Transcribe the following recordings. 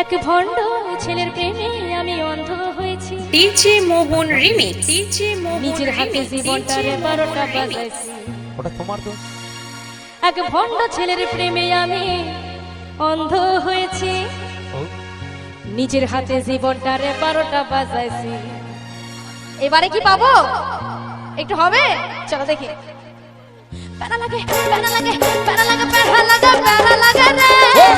এক ভণ্ড ছেলের প্রেমে আমি অন্ধ হয়েছি। DJ Mohan remix. DJ Mohan নিজের হাতে জীবনটারে বারোটা বাজাইছি। ওটা তোমার দোষ? এক ভণ্ড ছেলের প্রেমে আমি অন্ধ হয়েছি। নিজের হাতে জীবনটারে বারোটা বাজাইছি। এবারে কি পাবো? একটু হবে? চলো দেখি। প্যারা লাগে প্যারা লাগে প্যারা লাগে প্যারা লাগে প্যারা লাগে রে।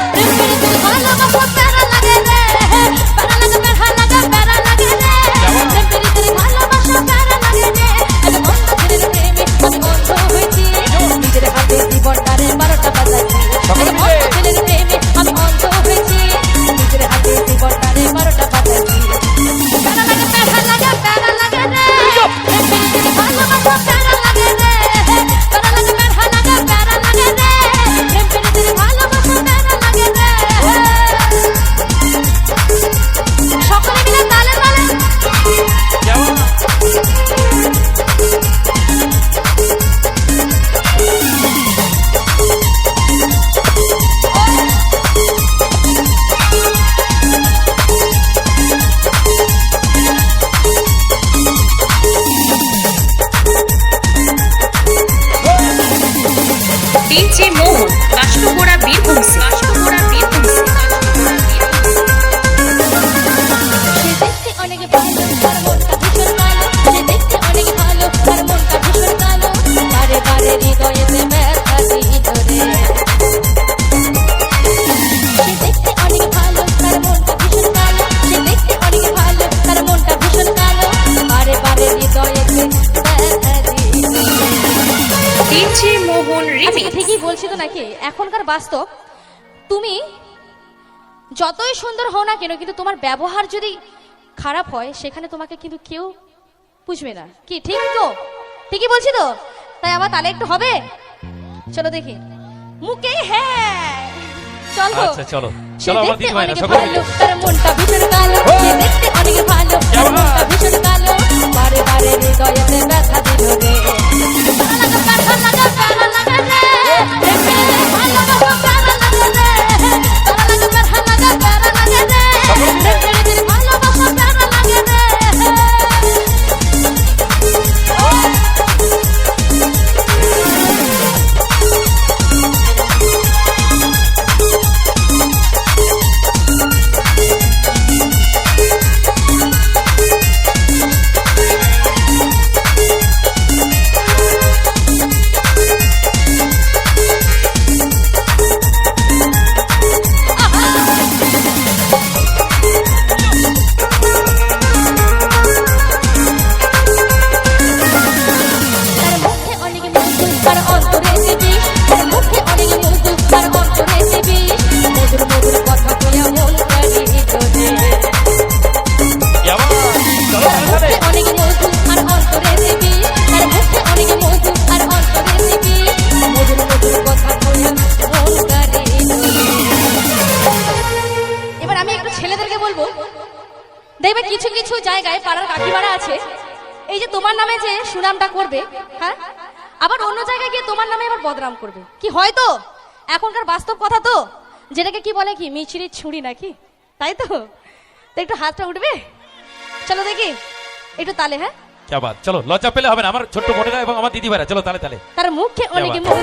ডিজে মোহন কাষ্টগোড়া বীরভূম কাষ্টগোড়া বীরভূম সে ঠিকই বলছি তো নাকি? এখনকার বাস্তব তুমি যতই সুন্দর হও না কেন কিন্তু তোমার ব্যবহার যদি খারাপ হয় সেখানে তোমাকে কিন্তু কেউ বুঝবে না। কি ঠিক তো? ঠিকই বলছি তো? তাই আবার তাহলে একটু হবে? চলো দেখি। মুখে হ্যাঁ! চলো। আচ্ছা চলো। চলো আমার দিদি ভাই সকলে ভালো তার মনটা ভীষণ কালো সে দেখতে অনেক ভালো মনটা ভীষণ কালো। বারে বারে হৃদয়েতে ব্যথা দিল রে। বলব? দেখবে কিছু কিছু জায়গায় পাড়ার কাকিমারা আছে। এই যে তোমার নামে যে সুনামটা করবে হ্যাঁ? আবার অন্য জায়গায় গিয়ে তোমার নামে আবার বদনাম করবে। কি হয় তো? এখনকার বাস্তব কথা তো? যেটাকে কি বলে কি মিছড়ির ছুরি নাকি? তাই তো? একটু হাতটা উঠবে? চলো দেখি। একটু তালে হ্যাঁ? চলো লজ্জা পেলে হবে না। আমার ছোট্ট ঘটনা এবং আমার দিদি ভাইরা চলো তালে তালে। তার মুখে অনেকে মুখ